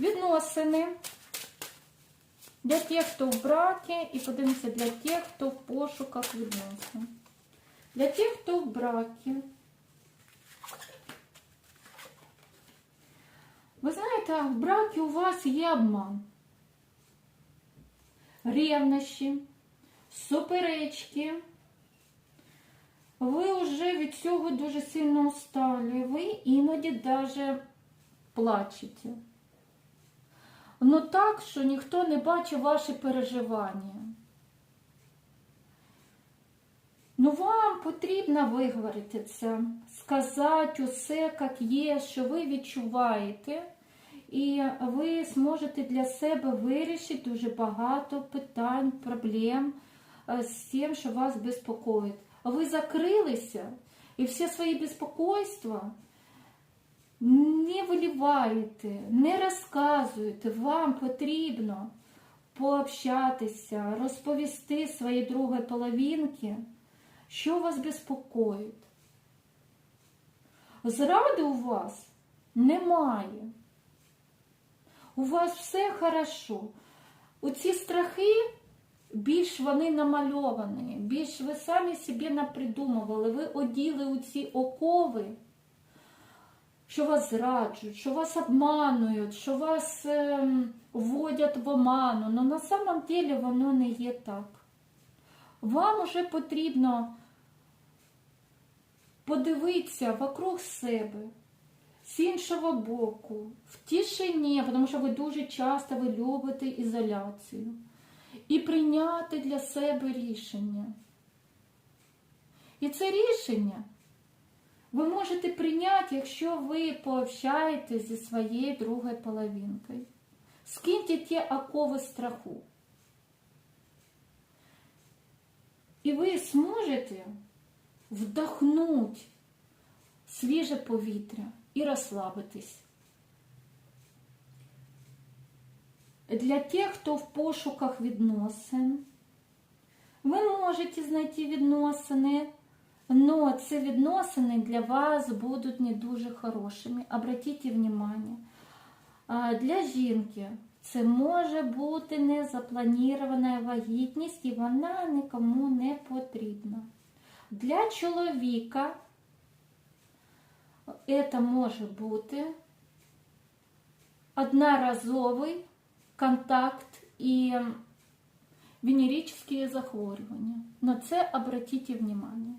Відносини для тих, хто в бракі, і подивимося для тих, хто в пошуках відносин. Для тих, хто в бракі. Ви знаєте, в бракі у вас є обман, ревнощі, суперечки. Ви вже від цього дуже сильно устали. Ви іноді навіть плачете. Ну так, що ніхто не бачить ваші переживання. Ну, вам потрібно виговорити це, сказати усе, як є, що ви відчуваєте, і ви зможете для себе вирішити дуже багато питань, проблем е, з тим, що вас безпокоїть. Ви закрилися і всі свої безпокойства не виливаєте, не розказуєте. Вам потрібно пообщатися, розповісти своїй другій половинці, що вас безпокоїть. Зради у вас немає. У вас все хорошо. Оці страхи більш вони намальовані, більш ви самі собі напридумували, ви оділи у ці окови, що вас зраджують, що вас обманують, що вас ем, вводять в оману. Ну на самом деле воно не є так. Вам уже потрібно подивитися вокруг себе, з іншого боку, в тишині, тому що ви дуже часто ви любите ізоляцію. І прийняти для себе рішення. І це рішення ви можете прийняти, якщо ви пообщаєтесь зі своєю другою половинкою. Скиньте ті окови страху. І ви зможете вдохнути свіже повітря і розслабитись. Для тих, хто в пошуках відносин, ви можете знайти відносини, але ці відносини для вас будуть не дуже хорошими. Обратіть внимание. Для жінки це може бути незапланована вагітність, і вона нікому не потрібна. Для чоловіка це може бути одноразовий контакт і венерические захворювання. На це обратіть внимание.